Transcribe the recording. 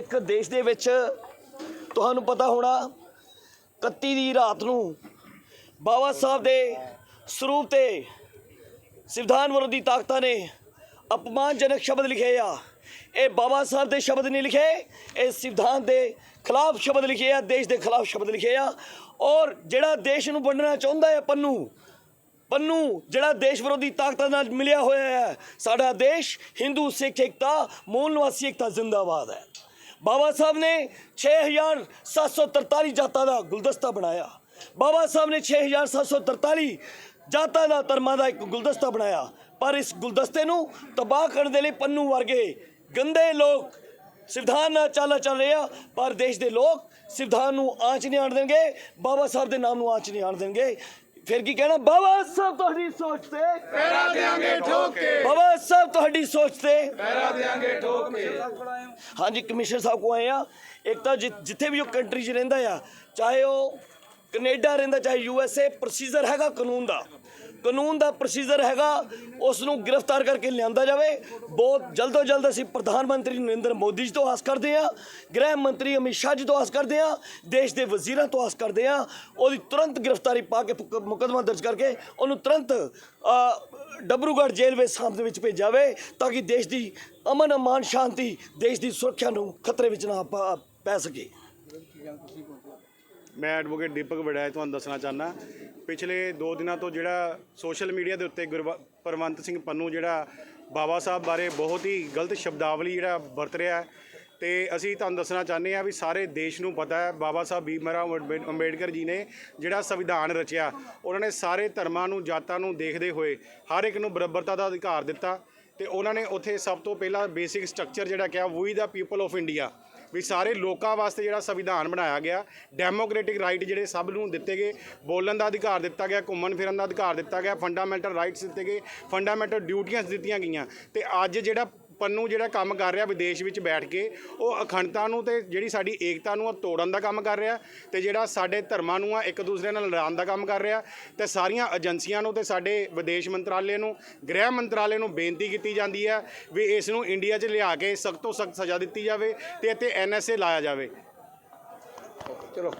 ਇੱਕ ਦੇਸ਼ ਦੇ ਵਿੱਚ ਤੁਹਾਨੂੰ ਪਤਾ ਹੋਣਾ 31 ਦੀ ਰਾਤ ਨੂੰ ਬਾਬਾ ਸਾਹਿਬ ਦੇ ਸਰੂਪ ਤੇ ਸੰਵਿਧਾਨ ਵਿਰੋਧੀ ਤਾਕਤਾਂ ਨੇ ਅਪਮਾਨਜਨਕ ਸ਼ਬਦ ਲਿਖੇ ਆ। ਇਹ ਬਾਬਾ ਸਾਹਿਬ ਦੇ ਸ਼ਬਦ ਨਹੀਂ ਲਿਖੇ, ਇਹ ਸੰਵਿਧਾਨ ਦੇ ਖਿਲਾਫ ਸ਼ਬਦ ਲਿਖੇ ਆ, ਦੇਸ਼ ਦੇ ਖਿਲਾਫ ਸ਼ਬਦ ਲਿਖੇ ਆ। ਔਰ ਜਿਹੜਾ ਦੇਸ਼ ਨੂੰ ਵੰਡਣਾ ਚਾਹੁੰਦਾ ਹੈ ਪੰਨੂ ਪੰਨੂ, ਜਿਹੜਾ ਦੇਸ਼ ਵਿਰੋਧੀ ਤਾਕਤਾਂ ਨਾਲ ਮਿਲਿਆ ਹੋਇਆ ਹੈ, ਸਾਡਾ ਦੇਸ਼ ਹਿੰਦੂ, ਸਿੱਖ, ਏਕਤਾ, ਮੂਲ ਨਿਵਾਸੀ ਏਕਤਾ ਜ਼ਿੰਦਾਬਾਦ ਹੈ। ਬਾਬਾ ਸਾਹਿਬ ਨੇ 6743 ਜਾਤਾਂ ਦਾ ਗੁਲਦਸਤਾ ਬਣਾਇਆ। ਬਾਬਾ ਸਾਹਿਬ ਨੇ 6743 ਜਾਤਾਂ ਦਾ ਧਰਮਾਂ ਦਾ ਇੱਕ ਗੁਲਦਸਤਾ ਬਣਾਇਆ। ਪਰ ਇਸ ਗੁਲਦਸਤੇ ਨੂੰ ਤਬਾਹ ਕਰਨ ਦੇ ਲਈ ਪੰਨੂ ਵਰਗੇ ਗੰਦੇ ਲੋਕ ਸੰਵਿਧਾਨ ਨਾਲ ਚਾਲਾ ਚੱਲ ਰਿਹਾ ਪਰ ਦੇਸ਼ ਦੇ ਲੋਕ ਸੰਵਿਧਾਨ ਨੂੰ ਆਂਚ ਨਹੀਂ ਆਣ ਦੇਣਗੇ, ਬਾਬਾ ਸਾਹਿਬ ਦੇ ਨਾਮ ਨੂੰ ਆਂਚ ਨਹੀਂ ਆਣ ਦੇਣਗੇ। ਫਿਰ ਕੀ ਕਹਿਣਾ? ਬਾਬਾ ਸਾਹਿਬ ਤੁਹਾਡੀ ਸੋਚ ਤੇ। ਪੈਰਾ ਦੇਾਂਗੇ ਠੋਕ। ਕੇ ਬਾਬਾ ਸਾਹਿਬ ਤੁਹਾਡੀ ਸੋਚ ਤੇ। ਪੈਰਾ ਦੇਾਂਗੇ ਠੋਕ। ਕੇ ਹਾਂਜੀ ਕਮਿਸ਼ਨਰ ਸਾਹਿਬ ਕੋ ਆਏ ਆ। ਇੱਕ ਤਾਂ ਜਿੱਥੇ ਵੀ ਉਹ ਕੰਟਰੀ 'ਚ ਰਹਿੰਦਾ ਆ ਚਾਹੇ ਉਹ ਕੈਨੇਡਾ ਰਹਿੰਦਾ ਚਾਹੇ ਯੂ ਐਸ ਏ ਪ੍ਰੋਸੀਜਰ ਹੈਗਾ ਕਾਨੂੰਨ ਦਾ। ਕਾਨੂੰਨ ਦਾ ਪ੍ਰੋਸੀਜਰ ਹੈਗਾ ਉਸ ਨੂੰ ਗ੍ਰਿਫਤਾਰ ਕਰਕੇ ਲਿਆਂਦਾ ਜਾਵੇ। ਬਹੁਤ ਜਲਦੋ ਜਲਦ ਅਸੀਂ ਪ੍ਰਧਾਨ ਮੰਤਰੀ ਨਰਿੰਦਰ ਮੋਦੀ ਜੀ ਤੋਂ ਆਸ ਕਰਦੇ ਹਾਂ ਗ੍ਰਹਿ ਮੰਤਰੀ ਅਮਿਤ ਸ਼ਾਹ ਜੀ ਤੋਂ ਆਸ ਕਰਦੇ ਹਾਂ ਦੇਸ਼ ਦੇ ਵਜ਼ੀਰਾਂ ਤੋਂ ਆਸ ਕਰਦੇ ਹਾਂ ਉਹਦੀ ਤੁਰੰਤ ਗ੍ਰਿਫਤਾਰੀ ਪਾ ਕੇ ਮੁਕ- ਮੁਕੱਦਮਾ ਦਰਜ ਕਰਕੇ ਉਹਨੂੰ ਤੁਰੰਤ ਅ, ਡਬਰੂਗੜ੍ਹ ਜੇਲ੍ਹ ਵਿੱਚ ਸਾਂਭ ਵਿੱਚ ਭੇਜਿਆ ਜਾਵੇ ਤਾਂ ਕਿ ਦੇਸ਼ ਦੀ ਅਮਨ ਅਮਾਨ ਸ਼ਾਂਤੀ ਦੇਸ਼ ਦੀ ਸੁਰੱਖਿਆ ਨੂੰ ਖਤਰੇ ਵਿੱਚ ਨਾ ਪਾ- ਪੈ ਸਕੇ। ਮੈਂ ਐਡਵੋਕੇਟ ਦੀਪਕ ਵੜਾਇ ਤੁਹਾਨੂੰ ਦੱਸਣਾ ਚਾਹਨਾ ਪਿਛਲੇ 2 ਦਿਨਾਂ ਤੋਂ ਜਿਹੜਾ ਸੋਸ਼ਲ ਮੀਡੀਆ ਦੇ ਉੱਤੇ ਗੁਰਵ- ਪਰਮਵੰਤ ਸਿੰਘ ਪੰਨੂ ਜਿਹੜਾ ਬਾਬਾ ਸਾਹਿਬ ਬਾਰੇ ਬਹੁਤ ਹੀ ਗਲਤ ਸ਼ਬਦਾਵਲੀ ਜਿਹੜਾ ਵਰਤ ਰਿਹਾ ਹੈ। ਤੇ ਅਸੀਂ ਤੁਹਾਨੂੰ ਦੱਸਣਾ ਚਾਹੁੰਦੇ ਹਾਂ ਵੀ ਸਾਰੇ ਦੇਸ਼ ਨੂੰ ਪਤਾ ਹੈ, ਬਾਬਾ ਸਾਹਿਬ ਭੀਮਰਾਓ ਅੰਬੇ- ਅੰਬੇਡਕਰ ਜੀ ਨੇ ਜਿਹੜਾ ਸੰਵਿਧਾਨ ਰਚਿਆ, ਉਹਨਾਂ ਨੇ ਸਾਰੇ ਧਰਮਾਂ ਨੂੰ, ਜਾਤਾਂ ਨੂੰ ਦੇਖਦੇ ਹੋਏ ਹਰ ਇੱਕ ਨੂੰ ਬਰਾਬਰਤਾ ਦਾ ਅਧਿਕਾਰ ਦਿੱਤਾ। ਤੇ ਉਹਨਾਂ ਨੇ ਉੱਥੇ ਸਭ ਤੋਂ ਪਹਿਲਾਂ ਬੇਸਿਕ ਸਟਰਕਚਰ ਜਿਹੜਾ ਕਿਹਾ ਵੀ ਦਾ ਪੀਪਲ ਆਫ ਇੰਡੀਆ ਵੀ ਸਾਰੇ ਲੋਕਾਂ ਵਾਸਤੇ ਜਿਹੜਾ ਸੰਵਿਧਾਨ ਬਣਾਇਆ ਗਿਆ। ਡੈਮੋਕ੍ਰੈਟਿਕ ਰਾਈਟ ਜਿਹੜੇ ਸਭ ਨੂੰ ਦਿੱਤੇ ਗਏ। ਬੋਲਣ ਦਾ ਅਧਿਕਾਰ ਦਿੱਤਾ ਗਿਆ, ਘੁੰਮਣ ਫਿਰਨ ਦਾ ਅਧਿਕਾਰ ਦਿੱਤਾ ਗਿਆ। ਫੰਡਾਮੈਂਟਲ ਰਾਈਟਸ ਦਿੱਤੇ ਗਏ। ਫੰਡਾਮੈਂਟਲ ਡਿਊਟੀਆਂ ਦਿੱਤੀਆਂ ਗਈਆਂ। ਤੇ ਅੱਜ ਜਿਹੜਾ ਪੰਨੂ ਜਿਹੜਾ ਕੰਮ ਕਰ ਰਿਹਾ ਵਿਦੇਸ਼ ਵਿੱਚ ਬੈਠ ਕੇ, ਉਹ ਅਖੰਡਤਾ ਨੂੰ ਤੇ ਜਿਹੜੀ ਸਾਡੀ ਏਕਤਾ ਨੂੰ ਉਹ ਤੋੜਨ ਦਾ ਕੰਮ ਕਰ ਰਿਹਾ ਤੇ ਜਿਹੜਾ ਸਾਡੇ ਧਰਮਾਂ ਨੂੰ ਆ ਇੱਕ ਦੂਸਰੇ ਨਾਲ ਲੜਾਉਣ ਦਾ ਕੰਮ ਕਰ ਰਿਹਾ ਤੇ ਸਾਰੀਆਂ ਏਜੰਸੀਆਂ ਨੂੰ ਤੇ ਸਾਡੇ ਵਿਦੇਸ਼ ਮੰਤਰਾਲੇ ਨੂੰ, ਗ੍ਰਹਿ ਮੰਤਰਾਲੇ ਨੂੰ ਬੇਨਤੀ ਕੀਤੀ ਜਾਂਦੀ ਹੈ ਵੀ ਇਸ ਨੂੰ ਇੰਡੀਆ 'ਚ ਲਿਆ ਕੇ ਸਖਤ ਤੋਂ ਸਖਤ ਸਜ਼ਾ ਦਿੱਤੀ ਜਾਵੇ ਤੇ ਇੱਥੇ ਐਨਐਸਏ ਲਾਇਆ ਜਾਵੇ। ਚਲੋ।